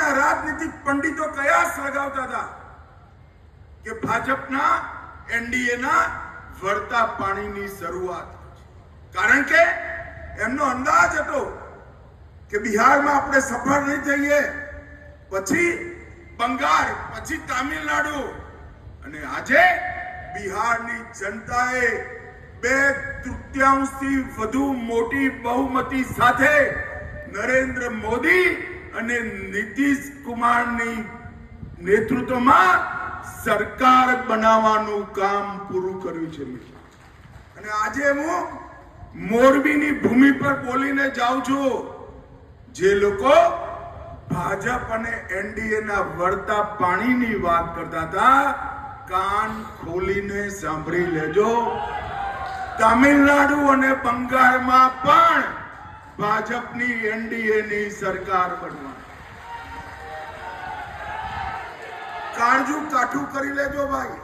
દિલ્હીના રાજનીતિક પંડિતો કયાસ લગાવતા હતા? કે ભાજપના એનડીએના વળતા પાણીની શરૂઆત કારણ કે એમનો અંદાજ હતો કે બિહારમાં આપણે સફળ નહીં થઈએ, પછી બંગાળ, પછી તામિલનાડુ. અને આજે બિહારની જનતાએ બે તૃતીયાંશથી વધુ મોટી બહુમતી સાથે નરેન્દ્ર મોદી અને નીતિશ કુમારની નેતૃત્વમાં સરકાર બનાવવાનું કામ પૂરું કર્યું છે અને આજે હું મોરબીની ભૂમિ પર બોલીને જાઉં છું. જે લોકો ભાજપ અને એનડીએ ના વળતા પાણીની વાત કરતા હતા, કાન ખોલીને સાંભળી લેજો. તામિલનાડુ અને બંગાળમાં પણ ભાજપની એનડીએ ની સરકાર બનવા. કાળજું કાઠું કરી લેજો ભાઈ.